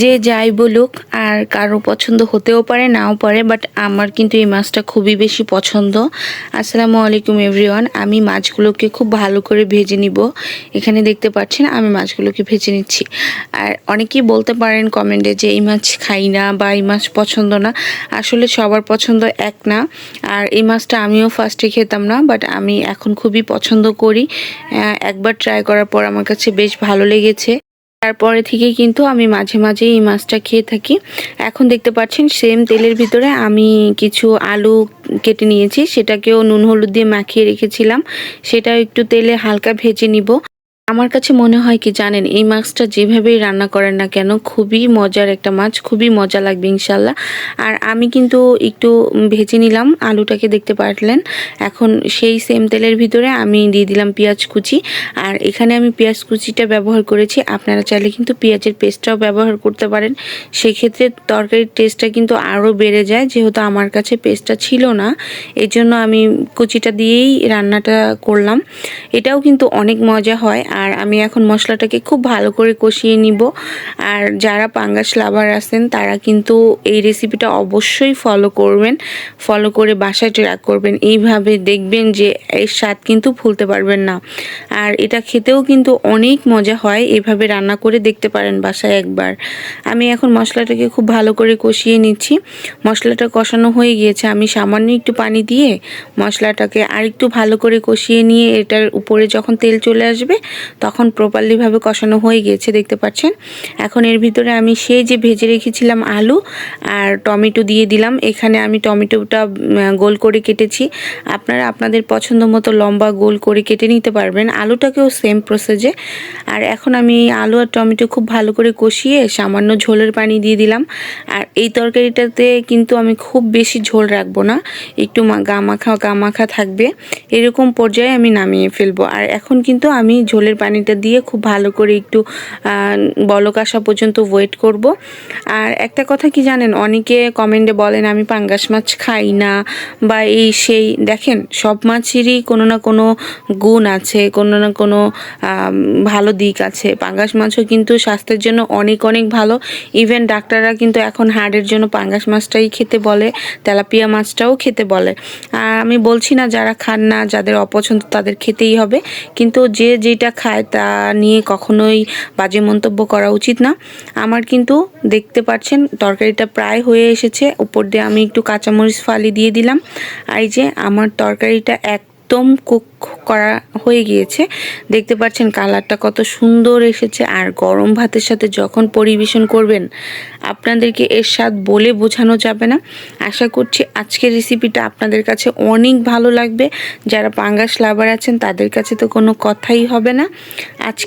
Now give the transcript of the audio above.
যে যাই বলুক, আর কারও পছন্দ হতেও পারে, নাও পারে বাট আমার কিন্তু এই মাছটা খুবই বেশি পছন্দ। আসসালামু আলাইকুম এভরিওয়ান আমি মাছগুলোকে খুব ভালো করে ভেজে নিব। এখানে দেখতে পাচ্ছেন, আমি মাছগুলোকে ভেজে নিচ্ছি। আর অনেকেই বলতে পারেন কমেন্টে যে এই মাছ খাই না বা এই মাছ পছন্দ না। আসলে সবার পছন্দ এক না। আর এই মাছটা আমিও ফার্স্টে খেতাম না বাট আমি এখন খুবই পছন্দ করি। একবার ট্রাই করার পর আমার কাছে বেশ ভালো লেগেছে। তারপরে থেকে কিন্তু আমি মাঝে মাঝে এই মাছটা খেয়ে থাকি। এখন দেখতে পাচ্ছেন সেম তেলের ভিতরে আমি কিছু আলু কেটে নিয়েছি, সেটাকেও নুন হলুদ দিয়ে মাখিয়ে রেখেছিলাম। সেটা একটু তেলে হালকা ভেজে নিব। আমার কাছে মনে হয় কি জানেন, এই মাছটা যেভাবেই রান্না করেন না কেন, খুবই মজার একটা মাছ, খুবই মজা লাগবে ইনশাল্লাহ আর আমি কিন্তু একটু ভেজে নিলাম, আলুটাকে দেখতে পারলেন। এখন সেই সেম তেলের ভিতরে আমি দিয়ে দিলাম পেঁয়াজ কুচি। আর এখানে আমি পেঁয়াজ কুচিটা ব্যবহার করেছি, আপনারা চাইলে কিন্তু পেঁয়াজের পেস্টটাও ব্যবহার করতে পারেন। সেক্ষেত্রে তরকারির টেস্টটা কিন্তু আরও বেড়ে যায়, যেহেতু আমার কাছে পেস্টটা ছিল না। এই জন্য আমি কুচিটা দিয়েই রান্নাটা করলাম। এটাও কিন্তু অনেক মজা হয়। আর আমি এখন মশলাটাকে খুব ভালো করে কষিয়ে নিব। আর যারা পাঙ্গাস লাভার আছেন, তারা কিন্তু এই রেসিপিটা অবশ্যই ফলো করবেন ফলো করে বাসায় ট্রাক করবেন। এইভাবে দেখবেন যে এর স্বাদ কিন্তু ভুলতে পারবেন না। আর এটা খেতেও কিন্তু অনেক মজা হয়, এভাবে রান্না করে দেখতে পারেন বাসায় একবার। আমি এখন মশলাটাকে খুব ভালো করে কষিয়ে নিচ্ছি। মশলাটা কষানো হয়ে গিয়েছে। আমি সামান্য একটু পানি দিয়ে মশলাটাকে আরেকটু ভালো করে কষিয়ে নিয়ে এটার উপরে যখন তেল চলে আসবে তখন প্রপারলিভাবে কষানো হয়ে গিয়েছে, দেখতে পাচ্ছেন? এখন এর ভিতরে আমি সেই যে ভেজে রেখেছিলাম আলু আর টমেটো দিয়ে দিলাম। এখানে আমি টমেটোটা গোল করে কেটেছি। আপনারা আপনাদের পছন্দ মতো লম্বা গোল করে কেটে নিতে পারবেন। আলুটাকেও সেম প্রসেসে আর এখন আমি আলু আর টমেটো খুব ভালো করে কষিয়ে সামান্য ঝোলের পানি দিয়ে দিলাম। আর এই তরকারিটাতে কিন্তু আমি খুব বেশি ঝোল রাখব না। একটু মা- গা মাখা গা মাখা থাকবে। এরকম পর্যায়ে আমি নামিয়ে ফেলব। আর এখন কিন্তু আমি ঝোলের পানিটা দিয়ে খুব ভালো করে একটু বলক আসা পর্যন্ত ওয়েট করব। আর একটা কথা কি জানেন, অনেকে কমেন্টে বলেন, আমি পাঙ্গাস মাছ খাই না বা এই সেই, দেখেন, সব মাছেরই কোনো না কোনো গুণ আছে, কোনো না কোনো ভালো দিক আছে। পাঙ্গাস মাছও কিন্তু স্বাস্থ্যের জন্য অনেক অনেক ভালো। ইভেন ডাক্তাররা কিন্তু এখন হাড়ের জন্য পাঙ্গাস মাছটাই খেতে বলে, তেলাপিয়া মাছটাও খেতে বলে। আমি বলছি না যারা খান না, যাদের অপছন্দ তাদের খেতেই হবে। কিন্তু যে যেটা খায়, তা নিয়ে কখনোই বাজে মন্তব্য করা উচিত না। আমার কিন্তু দেখতে পাচ্ছেন, তরকারিটা প্রায় হয়ে এসেছে। উপর দিয়ে আমি একটু কাঁচামরিচ ফালি দিয়ে দিলাম। আর এই যে, আমার তরকারিটা একদম কুক করা হয়ে গিয়েছে। দেখতে পাচ্ছেন কালারটা কত সুন্দর এসেছে আর গরম ভাতের সাথে যখন পরিবেশন করবেন, আপনাদেরকে এর স্বাদ বলে বোঝানো যাবে না। আশা করছি আজকের রেসিপিটা আপনাদের কাছে অনেক ভালো লাগবে। যারা পাঙ্গাস লাভার আছেন, তাদের কাছে তো কোনো কথাই হবে না। আজকে